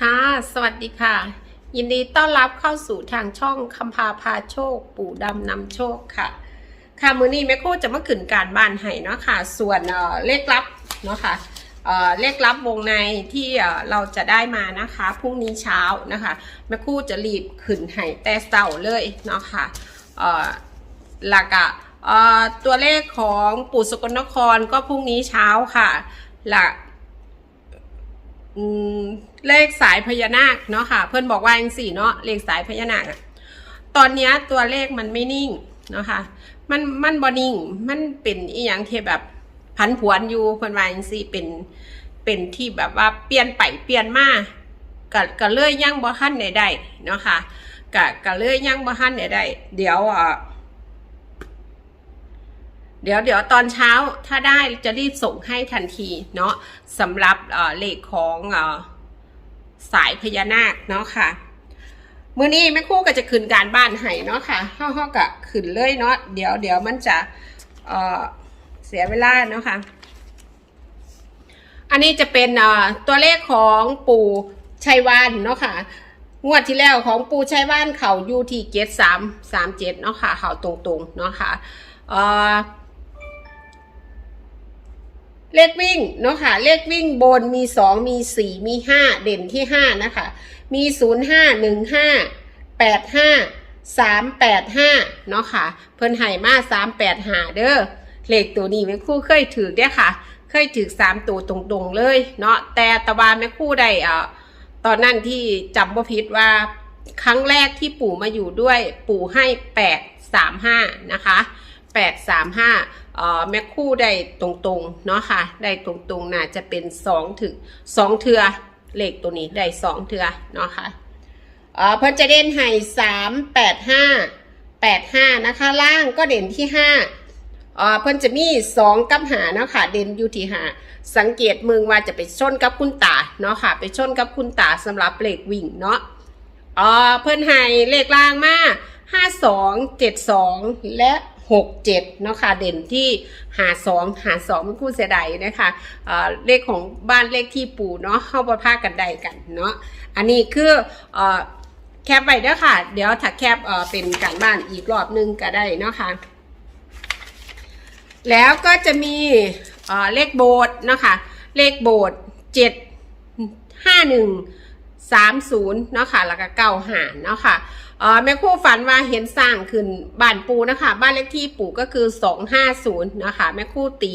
ค่ะ สวัสดีค่ะ ยินดีต้อนรับเข้าสู่ทางช่องคำพาพาโชค ปู่ดำนำโชคค่ะ ค่ะมือนี้แม่โคจะมาขึ้นการบ้านให้เนาะค่ะ ส่วนเอ่อเลขลับเนาะค่ะเอ่อเลขลับวงในที่เอ่อเราจะได้มานะคะพรุ่งนี้เช้านะคะแม่ครู่จะรีบขึ้นให้แต่เสาเลยเนาะค่ะเอ่อหลักอะเอ่อตัวเลขของปู่สกลนครก็พรุ่งนี้เช้าค่ะหลัก เลขสายพญานาคเนาะค่ะ เพื่อนบอกว่าอย่างสี่เนาะเลขสายพญานาคอะตอนนี้ตัวเลขมันไม่นิ่งเนาะค่ะ มันมันบอนิ่ง มันเป็นอีหยังที่แบบพันผวนอยู่เพื่อนว่าอย่างสี่เป็นเป็นที่แบบว่าเปลี่ยนไปเปลี่ยนมาก็ก็เลื่อยยังบ่ทันได้ได้เนาะค่ะก็ก็เลื่อยยังบ่ทันได้ได้เดี๋ยวอะ เดี๋ยวเดี๋ยวตอนเช้าถ้าได้จะรีบส่งให้ทันทีเนาะสำหรับเลขของอสายพญานาคเนาะค่ะมื้อนี้แม่คู่ก็จะขึ้นการบ้านให้เนาะค่ะเฮาเฮาก็ขึ้นเลยเนาะเดี๋ยวเดี๋ยวมันจะเเสียเวลาเนาะค่ะ อันนี้จะเป็นตัวเลขของปู่ชัยวานเนาะค่ะงวดที่แล้วของปูชัยว่านเขาอยู่ที่เจ็ดสามสามเจ็ดเนาะค่ะเขาตรงๆเนาะค่ะเอ่อ เลขวิ่งเนาะค่ะ เลขวิ่งบนมีสองมีสี่มีห้าเด่นที่ห้านะคะ มีศูนย์ห้าหนึ่งห้าแปดห้าสามแปดห้าเนาะค่ะ เพิ่นให้มาสามแปดหาเด้อเลขตัวนี้แม่ครู่เคยถือเด้ค่ะ เคยถือสามตัวตรงๆเลยเนาะแต่ตะวันแม่ครู่ได้อ่าตอนนั้นที่จำบ่ผิดว่าครั้งแรกที่ปู่มาอยู่ด้วยปู่ให้แปดสามห้านะคะแปดสามห้า แม่คู่ได้ตรงๆเนาะค่ะ ได้ตรงๆน่าจะเป็นสองถึงสองเทือเลขตัวนี้ได้สองเทือเนาะค่ะเอ่อเพิ่นจะเด่นให้สามแปดห้าแปดห้านะคะ ล่างก็เด่นที่ห้าเอ่อเพิ่นจะมีสองกับหาเนาะค่ะ เด่นอยู่ที่หาสังเกตมึงว่าจะไปชนกับคุณตาเนาะค่ะ ไปชนกับคุณตาสำหรับเลขวิ่งเนาะเอ่อเพิ่นให้เลขล่างมาห้าสองเจ็ดสองและ หกเจ็ดเนาะค่ะเด่นที่หาสองหาสองมันคู่เสียดายนะคะเเลขของบ้านเลขที่ปู่เนาะเข้าประพากันได้กันเนาะอันนี้คืออแคปไปเด้อค่ะ เดี๋ยวถ้าแคปเเป็นการบ้านอีกรอบนึงก็ได้เนาะค่ะแล้วก็จะมีเเลขโบสถ์นะคะเลขโบสถ์เจ็ดห้าหนึ่งสามศูนย์เนาะค่ะแล้วก็เก้าหารเนาะค่ะ ออแม่ครู่ฝันว่าเห็นสร้างขึ้นบ้านปูนะคะ บ้านเลขที่ปูก็คือสองห้าศูนย์นะคะ แม่ครู่ตี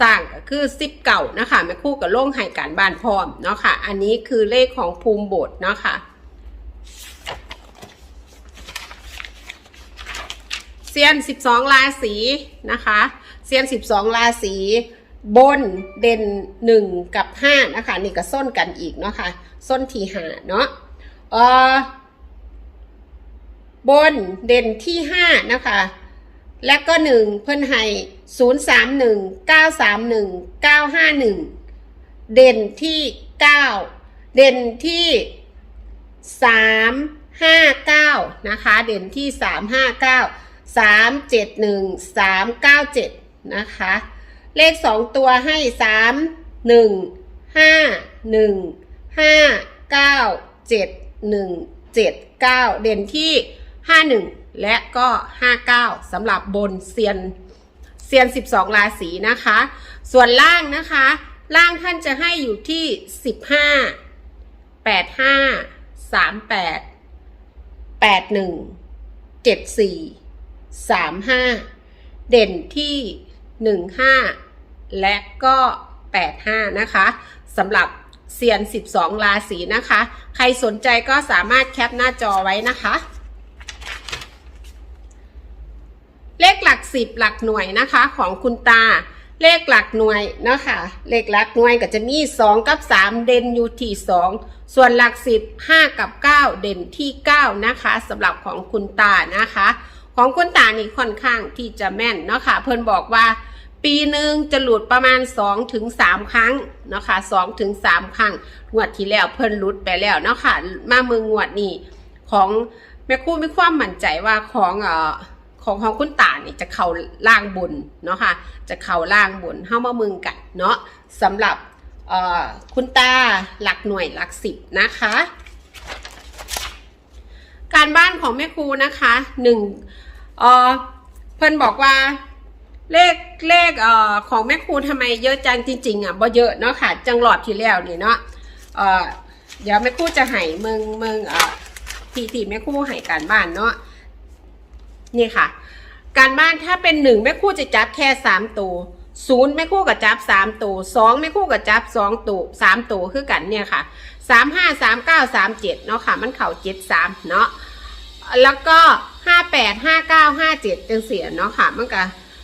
สร้างก็คือสิบเก่านะคะแม่ครู่กับโล่งให้การบ้านพร้อมเนาะค่ะ อันนี้คือเลขของภูมิบสถ์เนาะค่ะเซียน12ราศีนะคะเซียน12ราศีบนเด่น1กับ5นะคะ นี่ก็ส้นกันอีกเนาะค่ะส้นทีหาเนาะเออ บนเด่นที่5นะคะ และก็1เพิ่นให้031 931 951เก้าห้าหนึ่งเด่นที่9เด่นที่359นะคะ เด่นที่359สามเจ็ดหนึ่งสามเก้าเจ็ดนะคะ เลขสองตัวให้สามหนึ่งห้าหนึ่งห้าเก้าเจ็ดหนึ่งเจ็ดเก้าเด่นที่ ห้าหนึ่งและก็ห้าเก้าสำหรับบนเซียนเซียนสิบสองราศีนะคะ ส่วนล่างนะคะ ล่างท่านจะให้อยู่ที่สิบห้าแปดห้าสามแปดแปดหนึ่งเจ็ดสี่สามห้าเด่นที่หนึ่งห้าและก็แปดห้านะคะสำหรับเซียน 12 ราศีนะคะ ใครสนใจก็สามารถแคปหน้าจอไว้นะคะ เลขหลักสิบหลักหน่วยนะคะ ของคุณตา เลขหลักหน่วยนะคะ เลขหลักหน่วยก็จะมี2กับ3เด่นอยู่ที่2ส่วนหลักสิบ5กับ9เด่นที่9นะคะสำหรับของคุณตานะคะ ของคุณตานี่ค่อนข้างที่จะแม่นเนาะค่ะเพิ่นบอกว่าปีหนึ่งจะหลุดประมาณ2ถึง3ครั้งเนาะค่ะ2ถึง3ครั้งงวดที่แล้วเพิ่นหลุดไปแล้วเนาะค่ะมามืองวดนี้ของแม่คู่มีความมั่นใจว่าของเอ่อ ของของคุณตานี่จะเข้าล่างบนเนาะค่ะจะเข้าล่างบนเฮามามืองกันเนาะสำหรับเอ่อคุณตาหลักหน่วยหลักสิบนะคะ การบ้านของแม่ครูนะคะหนึ่งเออเพิ่นบอกว่าเลขเลขเอ่อของแม่ครูทำไมเยอะจังจริง ๆอะบ่เยอะเนาะค่ะ จังหลอดที่แล้วนี่เนาะเอ่อเดี๋ยวแม่ครูจะให้มึงมึงเอ่อที่ที่แม่ครูให้การบ้านเนาะ นี่ค่ะ การบ้านถ้าเป็นหนึ่งแม่ครูจะจับแค่สามตัวศูนย์แม่ครูกับจับสามตัวสองแม่ครูกับจับสองตัวสามตัวคือกันเนี่ยค่ะสามห้าสามเก้าสามเจ็ดเนาะค่ะ มันเข่าเจ็ดสามเนาะแล้วก็ห้าแปดห้าเก้าห้าเจ็ดจังเสียเนาะค่ะ มันก็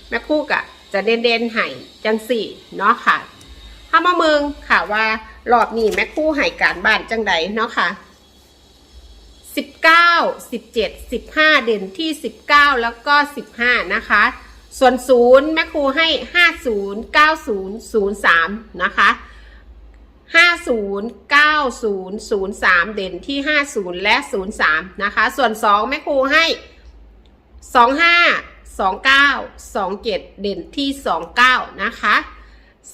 แม่ครูกะจะเด่นเด่นๆให้จังสี่เนาะค่ะถ้ามาเมืองค่ะว่ารอบนี้แม่ครูให้การบ้านจังใดเนาะค่ะ สิบเก้าสิบเจ็ดสิบห้าเด่นที่สิบเก้าแล้วก็สิบห้านะคะ ส่วนศูนย์แม่ครูให้ห้าศูนย์เก้าศูนย์ศูนย์สามนะคะห้าศูนย์เก้าศูนย์ศูนย์สามเด่นที่ห้าศูนย์และศูนย์สามนะคะ ส่วนสองแม่ครูให้สองห้าสองเก้าสองเจ็ดเด่นที่สองเก้านะคะ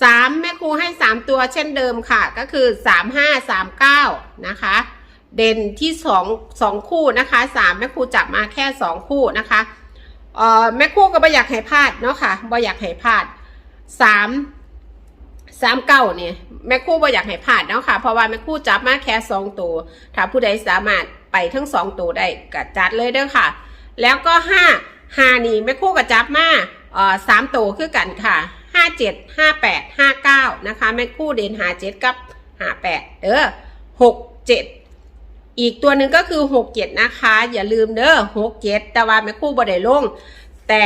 สามแม่ครูให้สามตัวเช่นเดิมค่ะ ก็คือสามห้าสามเก้านะคะ เด่นที่สองสองคู่นะคะสามแม่ครูจับมาแค่สองคู่นะคะเอ่อแม่ครูก็ไม่อยากให้พลาดเนาะค่ะบ่อยากให้พลาดสามสามเก้าเนี่ยแม่ครูบ่อยากให้พลาดเนาะค่ะ เพราะว่าแม่ครูจับมาแค่สองตัว ถ้าผู้ใดสามารถไปทั้งสองตัวได้ก็จัดเลยเด้อค่ะ แล้วก็ห้าห้านี่แม่ครูก็จับมาเอ่อสามตัวคือกันค่ะห้าเจ็ดห้าแปดห้าเก้านะคะแม่ครูเด่นหาเจ็ดกับหาแปดเด้อหกเจ็ด อีกตัวหนึ่งก็คือหกเจ็ดนะคะ อย่าลืมเด้อหกเจ็ดแต่ว่าแม่คู่บ่ได้ลง แต่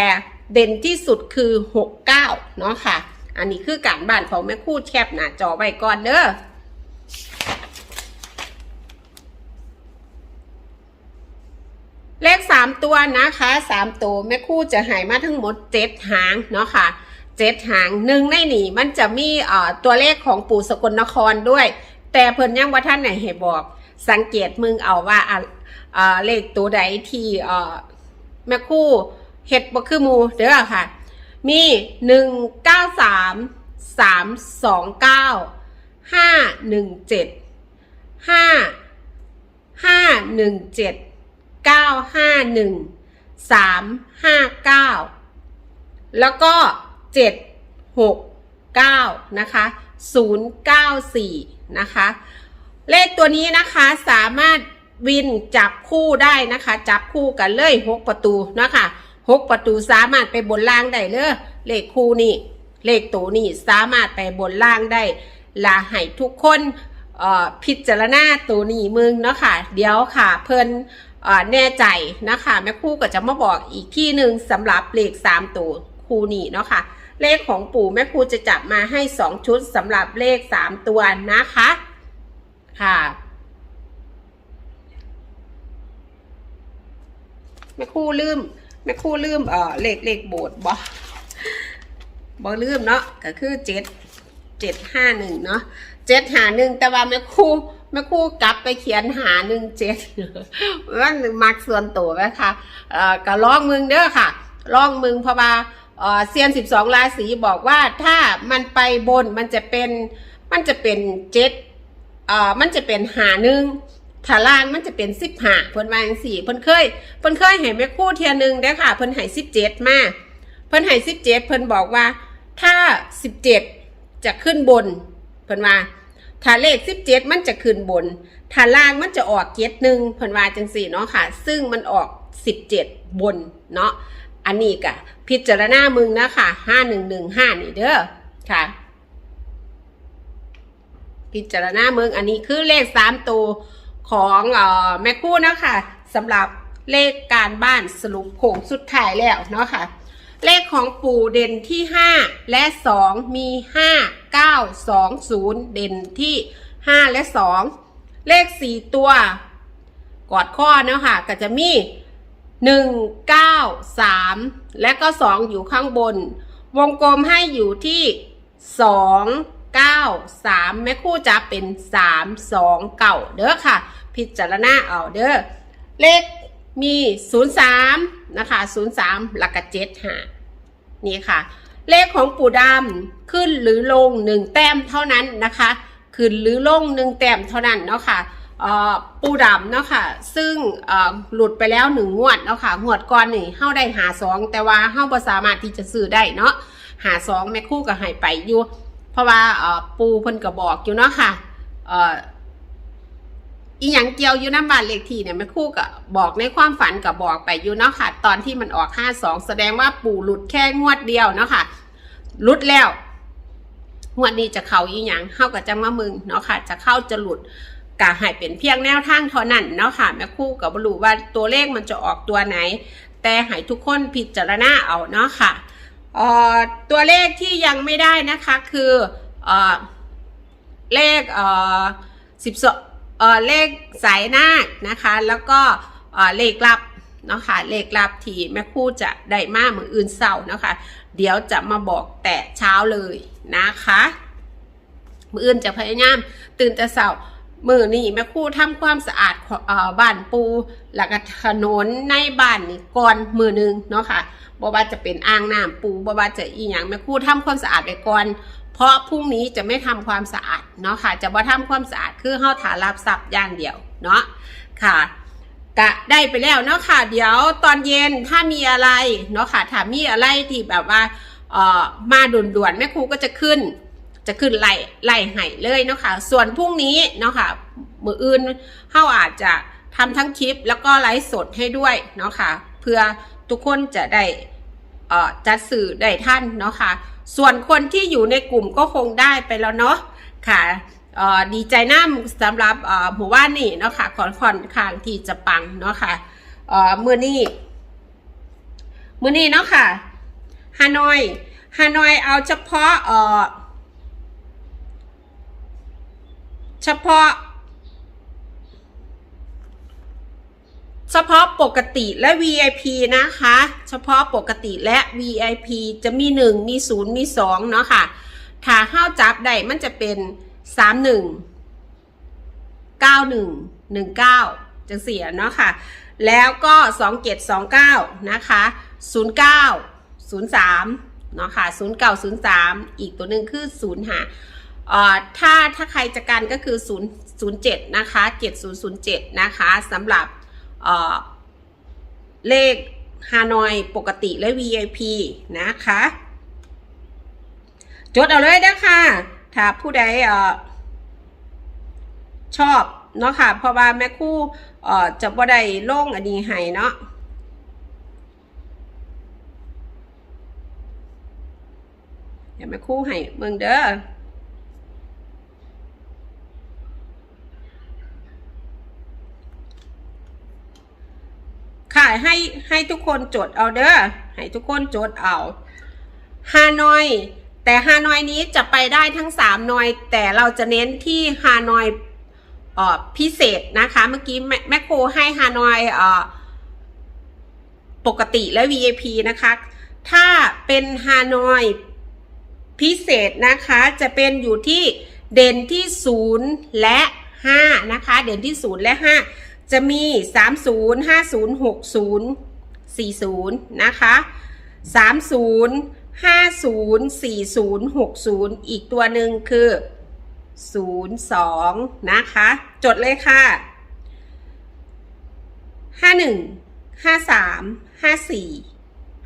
เด่นที่สุดคือหกเก้าเนาะค่ะ อันนี้คือการบ้านของแม่คู่แคบหน้าจอไว้ก่อนเด้อเลขสามตัวนะคะสามตัวแม่คู่จะหายมาทั้งหมดเจ็ดหางเนาะค่ะเจ็ดหางหนึ่งในนี่มันจะมีเอ่อตัวเลขของปู่สกลนครด้วย แต่เพิ่นยังว่าท่านไหนให้บอก สังเกตมึงเอาว่าเลขตัวใดที่แม่คู่เฮ็ดบ่คือมูเด้อค่ะ มีหนึ่งเก้าสามสามสองเก้าห้าหนึ่งเจ็ดห้าห้าหนึ่งเจ็ดเก้าห้าหนึ่งสามห้าเก้าแล้วก็เจ็ดหกเก้านะคะศูนย์เก้าสี่นะคะ เลขตัวนี้นะคะสามารถวินจับคู่ได้นะคะ จับคู่กันเลยหกประตูนะคะหกประตูสามารถไปบนล่างได้เลยเลขคู่นี่เลขตัวนี้สามารถไปบนล่างได้ลาให้ทุกคนพิจารณาตัวนี้มึงเนาะค่ะ เดี๋ยวค่ะเพิ่นแน่ใจนะคะแม่คู่ก็จะมาบอกอีกที่หนึ่งสำหรับเลขสามตัวคู่นี้เนาะค่ะเลขของปู่แม่ครูจะจับมาให้สองชุดสำหรับเลขสามตัวนะคะ ค่ะแม่คู่ลืมแม่คู่ลืมเอ่อเลขเลขโบสถ์บ่บ่ลืมเนาะก็คือเจ็ดเจ็ดห้าหนึ่งเนาะเจ็ดหาหนึ่งแต่ว่าแม่คู่แม่คู่กลับไปเขียนหาหนึ่งเจ็ดมันมักส่วนตัวไหมคะเอ่อก็ลองมึงเด้อค่ะลองมึงเพราะว่าเอ่อเซียนสิบสองราศีบอกว่าถ้ามันไปบนมันจะเป็นมันจะเป็นเจ็ด เอ่อมันจะเป็นหาหนึ่งถ้าล่างมันจะเป็นสิบหาเพิ่นวาจังสี่เพิ่นเคยเพิ่นเคยให้แม่คู่เทียหนึงได้ค่ะ เพิ่นให้สิบเจ็ดมาเพิ่นให้สิบเจ็ดเพิ่นบอกว่าถ้าสิบเจ็ดจะขึ้นบน เพิ่นว่าถ้าเลขสิบเจ็ดมันจะขึ้นบนถ้าล่างมันจะออกเจ็ดหนึ่งเพิ่นว่าจังสี่เนาะค่ะ ซึ่งมันออกสิบเจ็ดบนเนาะอันนี้กะพิจารณามึงนะค่ะห้าหนึ่งหนึ่งห้านี่เด้อค่ะ พิจารณาเมืองอันนี้คือเลขสามตัวของออแม่คู่นะคะสำหรับเลขการบ้านสรุปโค้งสุดท้ายแล้วเนาะค่ะเลขของปู่เด่นที่ 5 และ 2 มี 5 9 2 0 เด่นที่ 5 และ 2 เลข 4 ตัว กอดข้อเนาะค่ะ ก็จะมี 1 9 3 และก็ 2 อยู่ข้างบน วงกลมให้อยู่ที่ 2 9 3แม่คู่จะเป็น3 2เก่าเด้อค่ะ พิจารณาเอาเด้อเลขมี03นะคะ03หลัก7หานี่ค่ะ เลขของปู่ดำขึ้นหรือลงหนึ่งแต้มเท่านั้นนะคะ ขึ้นหรือลงหนึ่งแต้มเท่านั้นเนาะค่ะเอ่อปูดำเนาะค่ะ ซึ่งหลุดไปแล้วหนึ่งงวดเนาะค่ะงวดก่อนนี่เฮาได้หาสองแต่ว่าเฮาบ่สามารถที่จะซื้อได้เนาะหาสองแม่คู่ก็ให้ไปอยู่ เพราะว่าปูเพิ่นก็บอกอยู่เนาะค่ะอีหยังเกี่ยวอยู่น้ำบานเลขที่เนี่ยแม่คู่ก็บอกในความฝันก็บอกไปอยู่เนาะค่ะ ตอนที่มันออกห้าสองแสดงว่าปู่หลุดแค่งวดเดียวเนาะค่ะหลุดแล้วงวดนี้จะเข้าอีหยังเข้ากับจะมามึงเนาะค่ะ จะเข้าจะหลุดกะให้เป็นเพียงแนวทางเท่านั้นเนาะค่ะแม่คู่กับบรู้ว่าตัวเลขมันจะออกตัวไหน แต่ให้ทุกคนพิจารณาเอาเนาะค่ะ ตัวเลขที่ยังไม่ได้นะคะคือเอ่อเลขเออสิบสเอ่อเลขสายนาคนะคะ แล้วก็เลขลับเนาะค่ะเลขลับที่แม่คู่จะได้มากเหมือนอื่นเศร้านะคะ เดี๋ยวจะมาบอกแต่เช้าเลยนะคะ มืออื่นจะพยายามตื่นแต่เช้า มือนี่แม่ครู่ทำความสะอาดออบ้านปูแล้วก็ถนนในบ้านนี่ก่อนมือหนึงเนาะค่ะบ่ว่าจะเป็นอ่างน้ำปูบ่ว่าจะอีหยังแม่ครู่ทำความสะอาดไปก่อน เพราะพรุ่งนี้จะไม่ทำความสะอาดเนาะค่ะ จะบ่ทำความสะอาดคือเฮาถารับทรัพย์อย่างเดียวเนาะค่ะกะได้ไปแล้วเนาะค่ะ เดี๋ยวตอนเย็นถ้ามีอะไรเนาะค่ะถ้ามีอะไรที่แบบว่าเอ่อมาด่วนๆแม่ครูก็จะขึ้น จะขึ้นไล่ไล่ให้เลยเนาะค่ะ ส่วนพรุ่งนี้เนาะค่ะ มืออื่นเฮาอาจจะทำทั้งคลิปแล้วก็ไลฟ์สดให้ด้วยเนาะค่ะ เพื่อทุกคนจะได้เอ่อจัดสื่อได้ท่านเนาะค่ะ ส่วนคนที่อยู่ในกลุ่มก็คงได้ไปแล้วเนาะค่ะเอ่อดีใจน้ำสำหรับเอ่อหมู่บ้านนี่เนาะค่ะค่อนค่อนข้างที่จะปังเนาะค่ะเอ่อมือนี้มือนี้เนาะค่ะฮานอยฮานอยเอาเฉพาะ เฉพาะ เฉพาะปกติและ VIP นะคะ เฉพาะปกติและ VIP จะมี 1 มี 0 มี 2 เนาะค่ะ ถ้าห้าวจับได้มันจะเป็นสามหนึ่งเก้าหนึ่งหนึ่งเก้าจังเสียเนาะค่ะ แล้วก็สองเจ็ดสองเก้านะคะศูนย์เก้าศูนย์สามเนาะค่ะศูนย์เก้าศูนย์สามอีกตัวหนึ่งคือศูนย์หาเอ่อ ถ้าถ้าใครจะกันก็คือศูนย์ศูนะคะเจ็ดศูนะคะสำหรับเเลขฮานอยปกติและ VIP นะคะ จดเอาเลยนะค่ะถ้าผู้ใดออชอบเนาะค่ะ เพราะว่าแม่คู่จะบ่ได้โล่งอันนี้ให้เนาะเดี๋ยวแม่คู่ให้เมืองเด้อ ให้ให้ทุกคนจดเอาเด้อให้ทุกคนจดเอาฮานอย แต่ฮานอยนี้จะไปได้ทั้ง3หน่อย แต่เราจะเน้นที่ฮานอยออพิเศษนะคะ เมื่อกี้แม่โคให้ฮานอยออปกติและ VIP นะคะ ถ้าเป็นฮานอยพิเศษนะคะ จะเป็นอยู่ที่เด่นที่ 0 และ 5 นะคะ เด่นที่ 0 และ 5 จะมี 30 50 60 40 นะคะ 30ห้าศูนย์สี่ศูนย์หกศูนย์อีกตัวหนึ่งคือศูนย์สองนะคะ จดเลยค่ะห้าหนึ่งห้าสามห้าสี่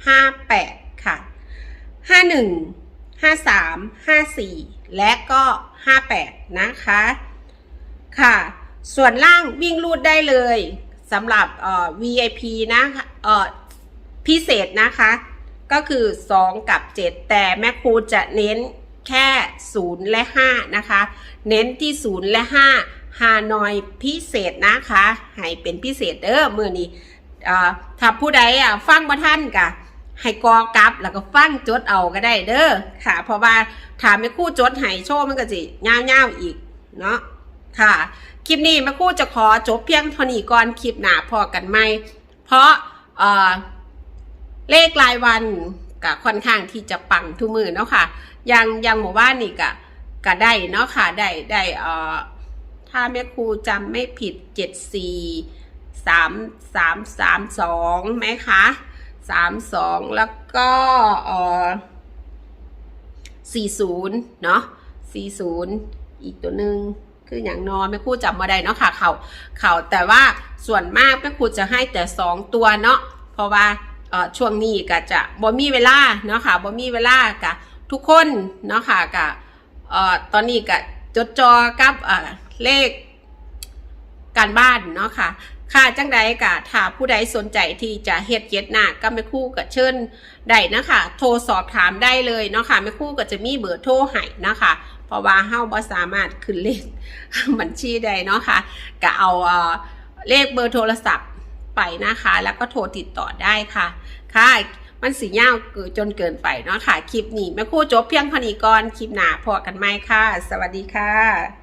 ห้าแปดค่ะห้าหนึ่งห้าสามห้าสี่และก็ห้าแปดนะคะ ค่ะ ส่วนล่างวิ่งรูดได้เลยสำหรับเอ่อ VIP นะคะเอ่อพิเศษนะคะ ก็คือ 2 กับ 7 แต่แม่ครูจะเน้นแค่ 0 และ 5 นะคะ เน้นที่ 0 และ 5 ฮานอยพิเศษนะคะ ให้เป็นพิเศษเด้อมือนี้ถ้าผู้ใดอะฟังมาท่านกะให้กอกลับแล้วก็ฟังจดเอาก็ได้เด้อค่ะ เพราะว่าถามแม่ครู่จดให้โชว์มันก็สิยาวๆอีกเนาะค่ะ คลิปนี้แม่ครู่จะขอจบเพียงเท่านี้ก่อนคลิปหน้าพอกันไหมเพราะเอ่อเลขรายวันก็ค่อนข้างที่จะปังทุกมือเนาะค่ะยังยังหมู่บ้านนี่ก็ก็ได้เนาะค่ะได้ได้เอ่อถ้าแม่ครูจำไม่ผิดเจ็ดสี่สามสามสามสองไหมคะสามสองแล้วก็เอ่อ40เนาะ40อีกตัวหนึ่ง คืออย่างนอนแม่ครู่จำมาได้เนาะค่ะเขาเขาแต่ว่าส่วนมากแม่ครูจะให้แต่ 2 ตัวเนาะเพราะว่าช่วงนี้ก็จะบ่มีเวลาเนาะค่ะบ่มีเวลากะทุกคนเนาะค่ะกะเอ่อตอนนี้ก็จดจอกับเลขการบ้านเนาะค่ะค่ะจังใดกะถ้าผู้ใดสนใจที่จะเฮ็ดเย็ดหน้าก็ไม่คู่กับเชิญได้นะคะ โทรสอบถามได้เลยเนาะค่ะไม่คู่ก็จะมีเบอร์โทรให้นะคะ เพราะว่าเฮาบ่สามารถขึ้นเลขบัญชีได้เนาะค่ะก็เอาเลขเบอร์โทรศัพท์ไปนะคะ แล้วก็โทรติดต่อได้ค่ะ ค่ะมันสียาวเกิดจนเกินไปเนาะค่ะ คลิปนี้แม่ครู่จบเพียงเท่านี้ก่อน คลิปหน้าพอกันไหมค่ะ สวัสดีค่ะ